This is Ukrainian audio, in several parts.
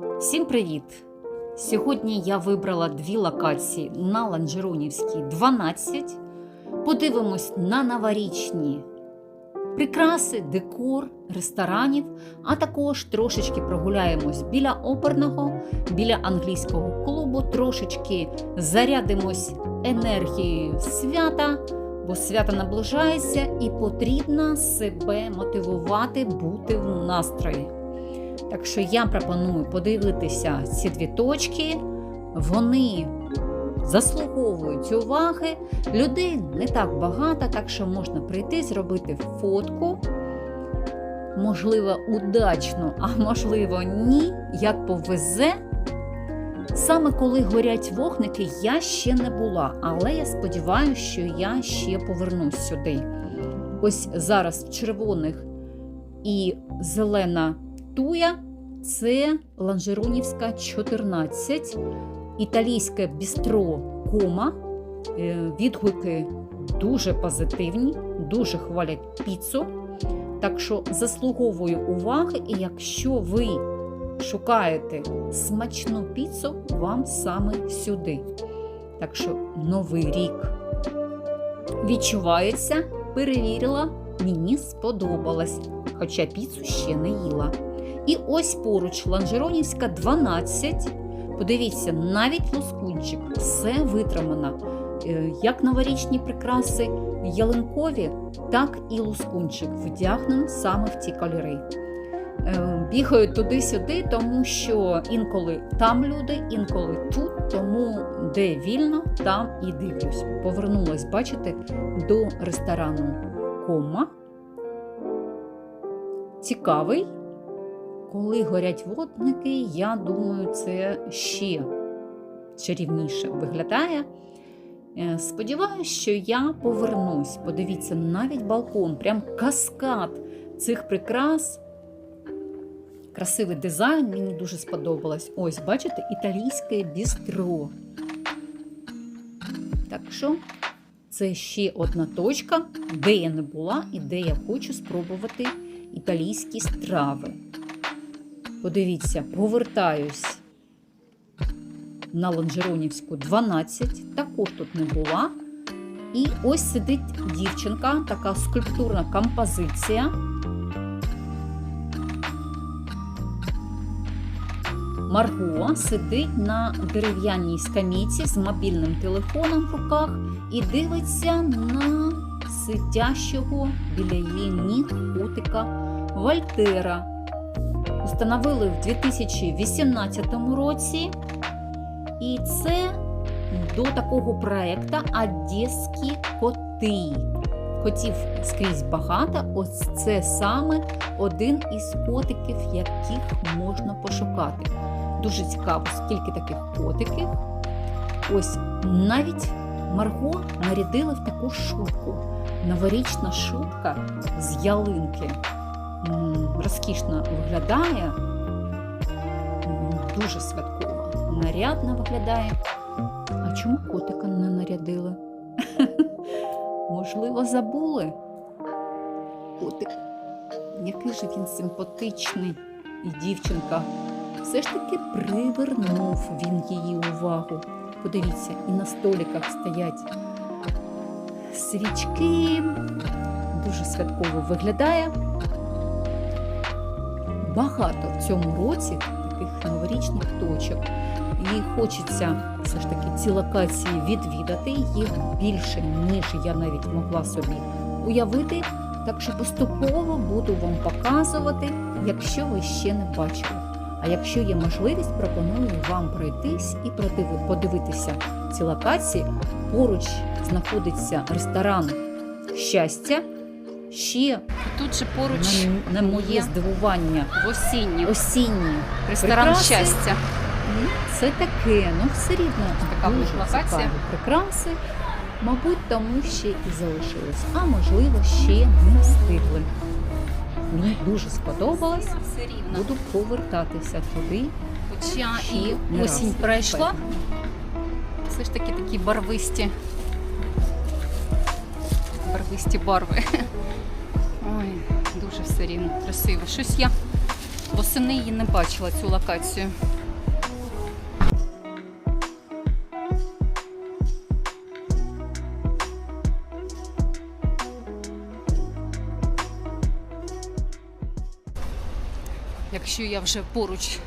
Всім привіт! Сьогодні я вибрала дві локації на Ланжеронівській 12. Подивимось на новорічні прикраси, декор, ресторанів, а також трошечки прогуляємось біля оперного, біля англійського клубу, трошечки зарядимось енергією свята, бо свято наближається і потрібно себе мотивувати бути в настрої. Так що я пропоную подивитися ці дві точки. Вони заслуговують уваги. Людей не так багато, так що можна прийти, зробити фотку. Можливо, удачно, а можливо, ні, як повезе. Саме коли горять вогники, я ще не була, але я сподіваюся, що я ще повернусь сюди. Ось зараз в червоних і зелена туя це Ланжеронівська 14, італійське бістро Кома. Е, Відгуки дуже позитивні, дуже хвалять піцу. Так що заслуговую уваги, і якщо ви шукаєте смачну піцу, вам саме сюди. Так що новий рік відчувається, перевірила, мені сподобалось, хоча піцу ще не їла. І ось поруч Ланжеронівська 12. Подивіться, навіть лоскунчик, все витримано. Е, Як новорічні прикраси ялинкові, так і лоскунчик вдягнений саме в ті кольори. Е, Бігаю туди-сюди, тому що інколи там люди, інколи тут, тому де вільно, там і дивлюсь. Повернулась, бачите, до ресторану Кома. Цікавий. Коли горять водники, я думаю, це ще чарівніше виглядає. Е, Сподіваюсь, що я повернусь. Подивіться, навіть балкон, прям каскад цих прикрас. Красивий дизайн, мені дуже сподобалось. Ось, бачите, італійське бістро. Так що, це ще одна точка, де я не була і де я хочу спробувати італійські страви. Подивіться, повертаюсь на Ланжеронівську 12, також тут не була. І ось сидить дівчинка, така скульптурна композиція. Марго сидить на дерев'яній скамійці з мобільним телефоном в руках і дивиться на сидящого біля її ніг котика Вольтера. Установили в 2018 році. І це до такого проекту Одеські коти. Котів скрізь багато. Ось це саме один із котиків, яких можна пошукати. Дуже цікаво, скільки таких котиків. Ось навіть Марго нарядила в таку шубку. Новорічна шубка з ялинки. Розкішно виглядає, дуже святково. Нарядно виглядає. А чому котика не нарядили? Можливо, забули. Котик, який же він симпатичний. І дівчинка все ж таки привернув він її увагу. Подивіться, і на столиках стоять свічки. Дуже святково виглядає. Багато в цьому році таких новорічних точок. І хочеться все ж таки ці локації відвідати. Їх більше, ніж я навіть могла собі уявити. Так що поступово буду вам показувати, якщо ви ще не бачили. А якщо є можливість, пропоную вам пройтись і подивитися ці локації. Поруч знаходиться ресторан щастя. Ще Тут же поруч на, на моє здивування в осінній осінні ресторан прикраси. щастя. Це таке, ну все рівно Така дуже локація. цікаві прикраси. Мабуть, тому ще і залишилось, а можливо, ще не встигли. Мені дуже сподобалось. Буду повертатися туди. Хоча і осінь пройшла. Все ж таки такі барвисті. Барвисті барви. Дуже все рівно красиво. Щось я Восени її не бачила цю локацію. Якщо я вже поруч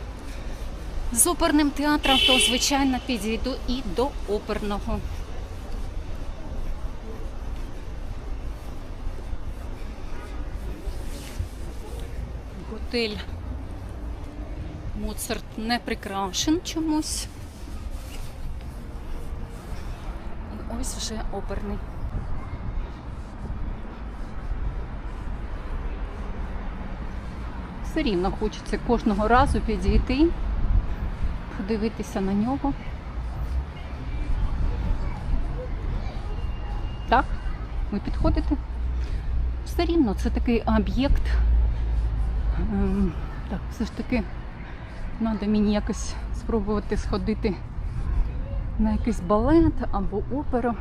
з оперним театром, то звичайно підійду і до оперного. Готель Моцарт не прикрашен чомусь. І ось вже оперний. Все рівно хочеться кожного разу підійти, подивитися на нього. Так, ви підходите? Все рівно це такий об'єкт. Ем, Так, все ж таки, треба мені якось спробувати сходити на якийсь балет або оперу.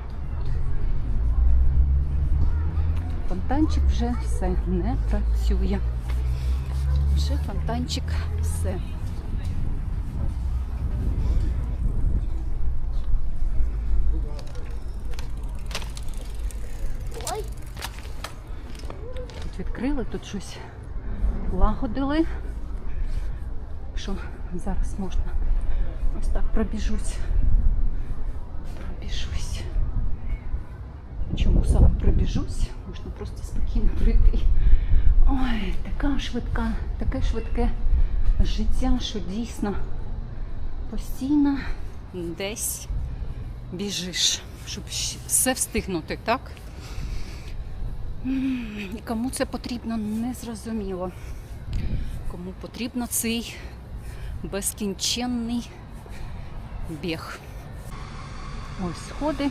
Фонтанчик вже все не працює. Вже фонтанчик все. Ой. Тут відкрили, тут щось лагодили. Що зараз можна ось так пробіжусь. Пробіжусь. Чому саме пробіжусь? Можна просто спокійно пройти. Ой, така швидка, таке швидке життя, що дійсно постійно десь біжиш, щоб все встигнути, так? І кому це потрібно, не зрозуміло. Кому потрібно цей безкінченний біг. Ось сходи.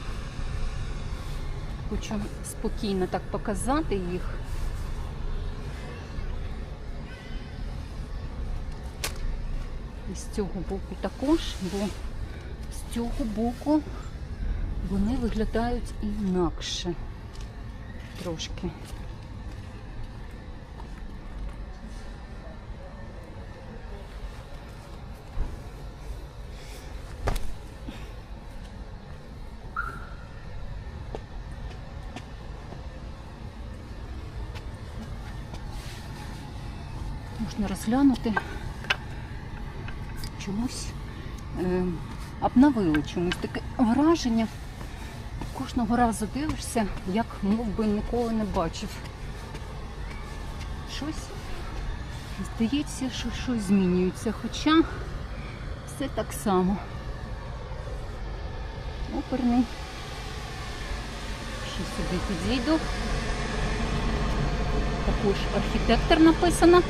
Хочу спокійно так показати їх. І з цього боку також, бо з цього боку вони виглядають інакше трошки. Можна розглянути чомусь е, обновили чомусь таке враження. Кожного разу дивишся, як мов би ніколи не бачив. Щось здається, що щось змінюється, хоча все так само. Оперний. Ще сюди підійду. Також архітектор написано.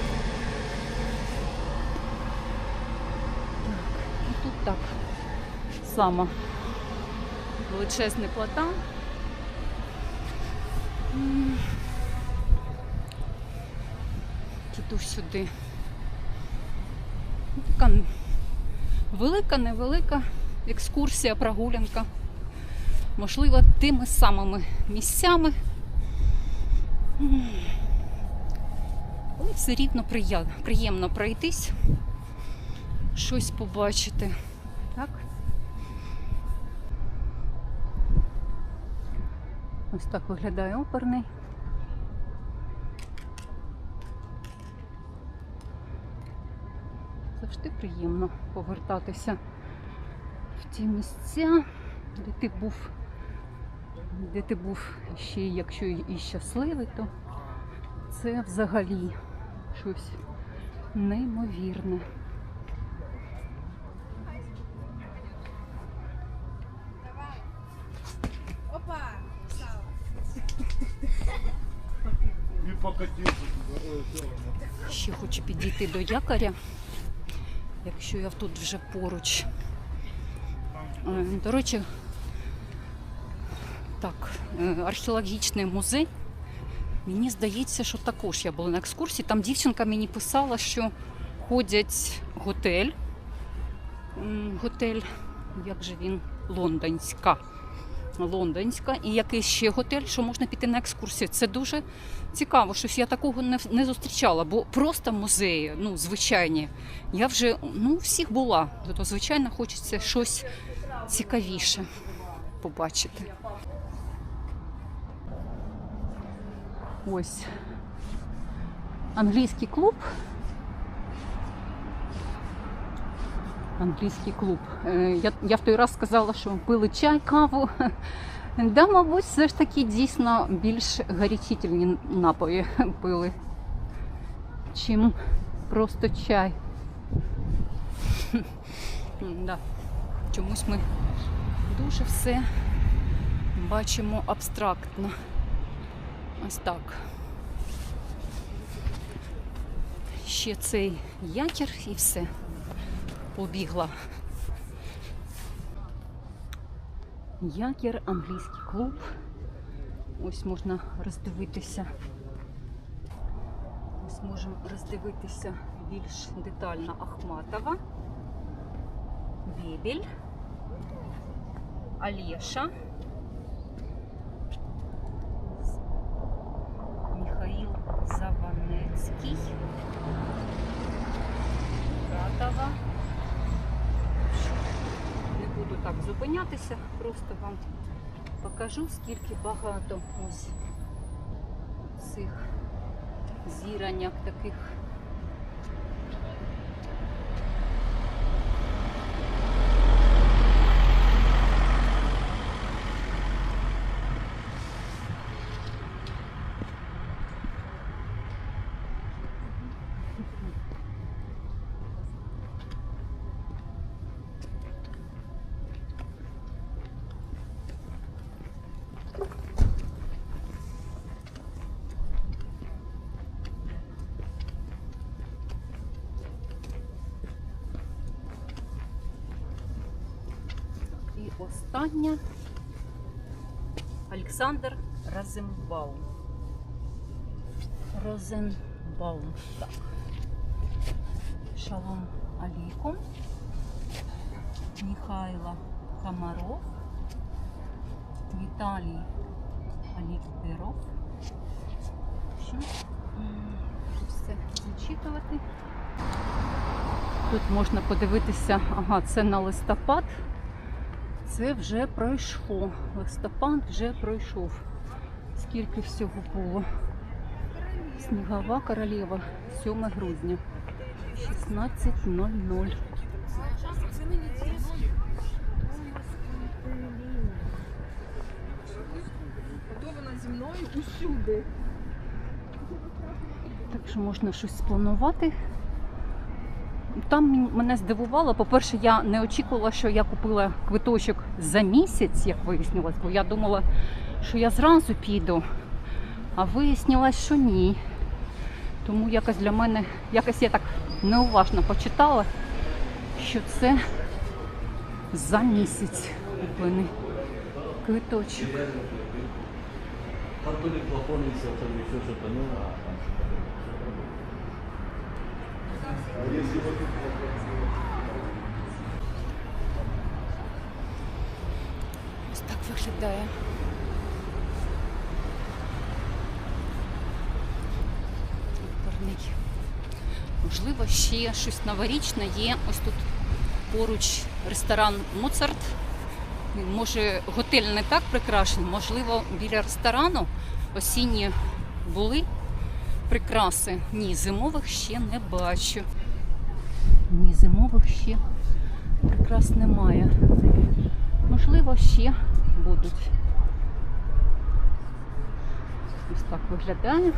І тут так само величезний платан. М. Іду сюди. Така велика, невелика екскурсія, прогулянка. Можливо, тими самими місцями. Але все рівно приємно пройтись, щось побачити. Так? Ось так виглядає оперний. Завжди приємно повертатися в ті місця, де ти був, де ти був ще, якщо і щасливий, то це взагалі щось неймовірне. Хочу до якоря, якщо я тут вже поруч. Е, До речі, так, е, археологічний музей. Мені здається, що також я була на екскурсії. Там дівчинка мені писала, що ходять готель. Готель, як же він, лондонська. Лондонська і якийсь ще готель, що можна піти на екскурсію. Це дуже цікаво, щось я такого не, не зустрічала, бо просто музеї, ну, звичайні. Я вже ну, всіх була, то звичайно хочеться щось цікавіше побачити. Ось англійський клуб. Англійський клуб. Е, Я, я в той раз сказала, що пили чай, каву. Да, мабуть, все ж таки дійсно більш гарячительні напої пили, чим просто чай. Да. Чомусь ми дуже все бачимо абстрактно. Ось так. Ще цей якір і все. Побігла. Якір, англійський клуб. Ось можна роздивитися. Ось можемо роздивитися більш детально Ахматова, Бебель, Олеша. Михаил Заванецький, Кратова. Так зупинятися, просто вам покажу, скільки багато ось цих зіранняк таких. І остання Олександр Розенбаум. Розенбаум. Так. Шалом алейкум. Михайло Комаров. Віталій Алікберов. Що? Все зачитувати. Тут можна подивитися, ага, це на листопад. Це вже пройшло. Листопад вже пройшов. Скільки всього було? Снігова королева, 7 грудня, 16.00. Готована зі мною усюди. Так що можна щось спланувати. Там мене здивувало. По-перше, я не очікувала, що я купила квиточок за місяць, як вияснилось, бо я думала, що я зразу піду. А вияснилось, що ні. Тому якось для мене, якось я так неуважно почитала, що це за місяць куплений квиточок. Там то ли плафон висел, то ли еще что-то, ну, а там что-то было. А если вот тут Ось так виглядає. Парник. Можливо, ще щось новорічне є. Ось тут поруч ресторан Моцарт. Може, готель не так прикрашений, можливо, біля ресторану осінні були прикраси. Ні, зимових ще не бачу. Ні, зимових ще прикрас немає. Можливо, ще будуть. Ось так виглядає.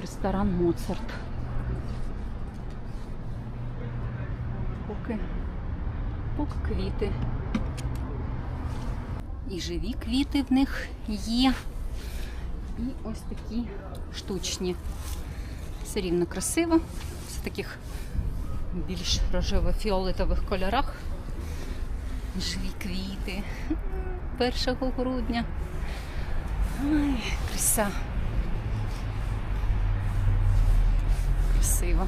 Ресторан Моцарт. Поки, поки квіти. І живі квіти в них є. І ось такі штучні. Все рівно красиво. Все таких більш рожево-фіолетових кольорах. Живі квіти. 1 грудня. Ай, краса. Красиво.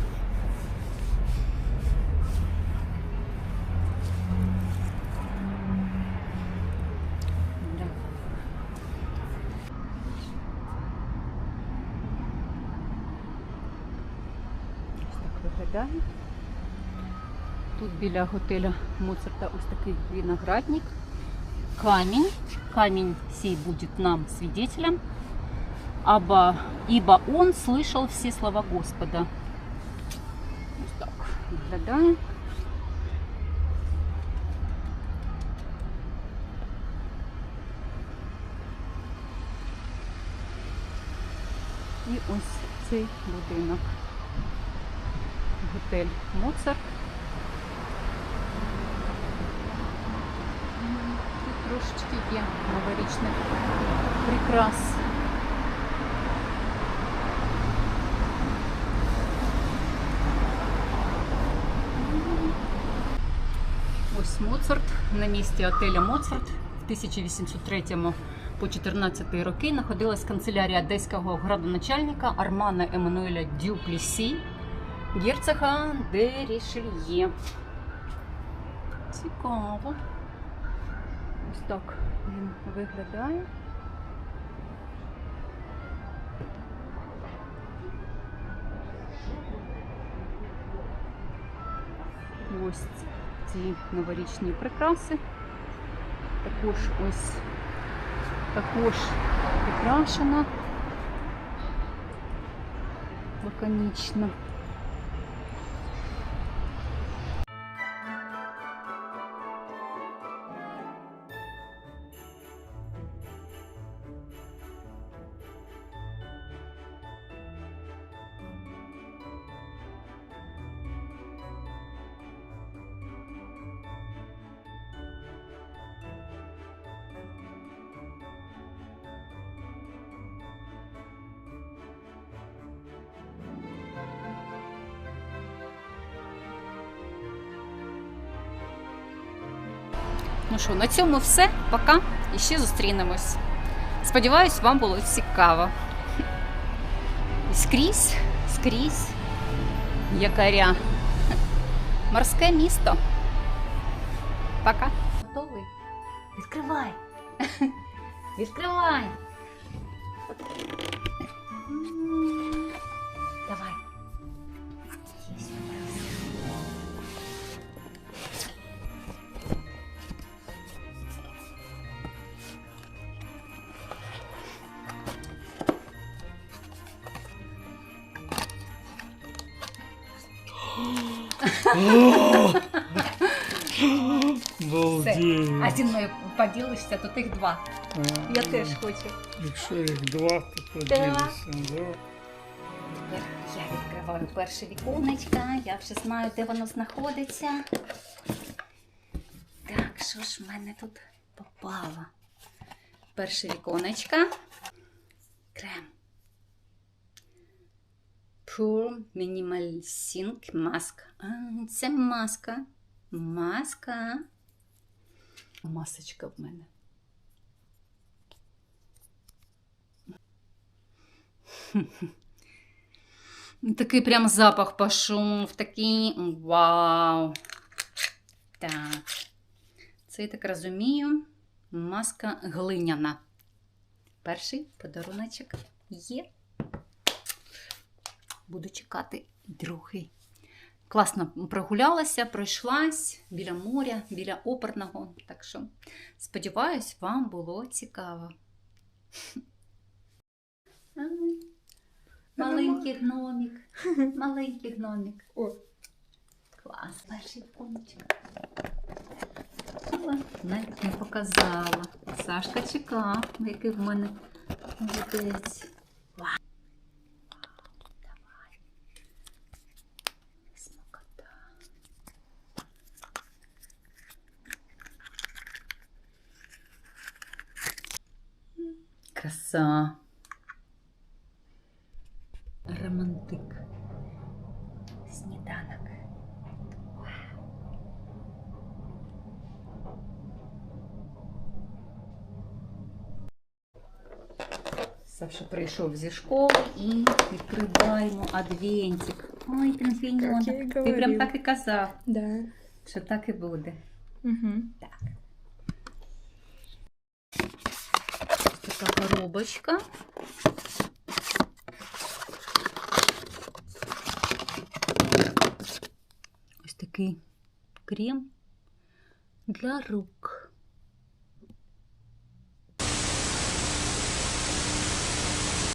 біля готеля Моцарта ось такий виноградник. Камень. Камень сей будет нам свидетелем, ибо, ибо он слышал все слова Господа. Ось так виглядає. І ось цей будинок. Готель Моцарт. Трошечки є новорічних прикрас. Ось Моцарт на місці отеля Моцарт в 1803 по 14 роки знаходилась канцелярія одеського градоначальника Армана Еммануеля Дюплісі, герцога де Рішельє. Цікаво. Ось так він виглядає. Ось ці новорічні прикраси. Також ось також прикрашена. Лаконічно. Ну що, на цьому все. Пока. І ще зустрінемось. Сподіваюсь, вам було цікаво. Скрізь, скрізь якаря. Морське місто. Пока. Готовий? Відкривай. Відкривай. Все. А зі мною поділишся, то тих два. Я теж хочу. Якщо їх два, то поділися. Да. Тепер я відкриваю перше віконечко, я вже знаю, де воно знаходиться. Так, що ж в мене тут попало? Перше віконечко. Крем. Pure Minimal Sync Mask. А, це маска. Маска. Масочка в мене. Такий прям запах пішов, такий вау. Так. Це я так розумію, маска глиняна. Перший подаруночок є. Буду чекати другий. Класно прогулялася, пройшлась біля моря, біля оперного. Так що, сподіваюсь, вам було цікаво. Маленький гномик. Маленький гномик. О. Клас, перший кончик. Навіть не показала. Сашка чекав, який в мене молодець. Краса. Романтик. Сніданок. Саша прийшов зі школи і відкриваємо адвентик. Ой, я Ти прям так і казав, Да. що так і буде. Угу. Так. коробочка. Ось такий крем для рук.